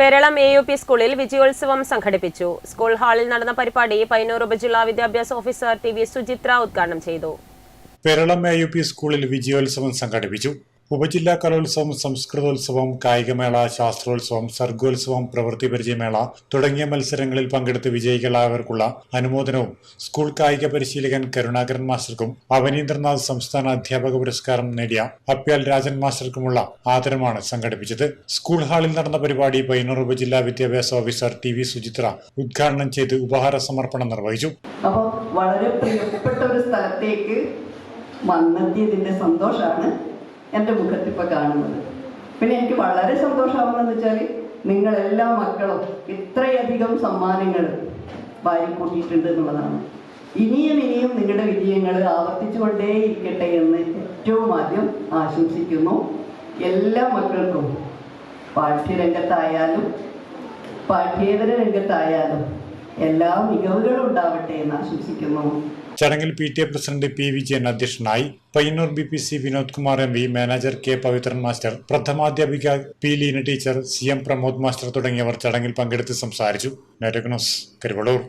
Peralam A U P സ്കൂളിൽ വിജയോത്സവം സംഘടിപ്പിച്ചു. School ഹാളിൽ നടന്ന പരിപാടി പയ്യന്നൂർ ഉപജില്ലാ വിദ്യാഭ്യാസ ഓഫീസർ ടി വി സുചിത്ര ഉദ്ഘാടനം ചെയ്തു. പെരളം എ യു പി സ്കൂളിൽ വിജയോത്സവം സംഘടിപ്പിച്ചു. ഉപജില്ലാ കലോത്സവം സംസ്കൃതോത്സവം കായികമേള ശാസ്ത്രോത്സവം സർഗോത്സവം പ്രവൃത്തി പരിചയമേള തുടങ്ങിയ മത്സരങ്ങളിൽ പങ്കെടുത്ത് വിജയികളായവർക്കുള്ള അനുമോദനവും സ്കൂൾ കായിക പരിശീലകൻ കരുണാകരൻ മാസ്റ്റർക്കും അവനീന്ദ്രനാഥ് സംസ്ഥാന അധ്യാപക പുരസ്കാരം നേടിയ അപ്യാൽ രാജൻ മാസ്റ്റർക്കുമുള്ള ആദരമാണ് സംഘടിപ്പിച്ചത്. സ്കൂൾ ഹാളിൽ നടന്ന പരിപാടി പയ്യന്നൂർ ഉപജില്ലാ വിദ്യാഭ്യാസ ഓഫീസർ ടി വി സുചിത്ര ഉദ്ഘാടനം ചെയ്ത് ഉപഹാര സമർപ്പണം നിർവഹിച്ചു. അപ്പോൾ വളരെ പ്രിയപ്പെട്ട ഒരു സ്ഥലത്തേക്ക് വന്നെത്തിയതിന്റെ സന്തോഷമാണ് എന്റെ മുഖത്ത് ഇപ്പോൾ കാണുന്നത്. പിന്നെ എനിക്ക് വളരെ സന്തോഷമാവുന്നതെന്ന് വെച്ചാൽ നിങ്ങളെല്ലാ മക്കളും ഇത്രയധികം സമ്മാനങ്ങൾ വാരിക്കൂട്ടിയിട്ടുണ്ട് എന്നുള്ളതാണ്. ഇനിയും ഇനിയും നിങ്ങളുടെ വിജയങ്ങൾ ആവർത്തിച്ചുകൊണ്ടേയിരിക്കട്ടെ എന്ന് ഏറ്റവും ആദ്യം ആശംസിക്കുന്നു. എല്ലാ മക്കൾക്കും പാഠ്യരംഗത്തായാലും പാഠ്യേതര രംഗത്തായാലും എല്ലാ മികവുകളും ഉണ്ടാവട്ടെ എന്ന് ആശംസിക്കുന്നു. ചടങ്ങിൽ P T A president P Vijayan അധ്യക്ഷനായി Payyanur B P C Vinod Kumar M V manager K Pavithran master പ്രഥമാധ്യാപിക P Leena teacher C M Pramod master തുടങ്ങിയവർ ചടങ്ങിൽ പങ്കെടുത്ത് സംസാരിച്ചു. നെറ്റഗ്നോസ് കരുവളൂർ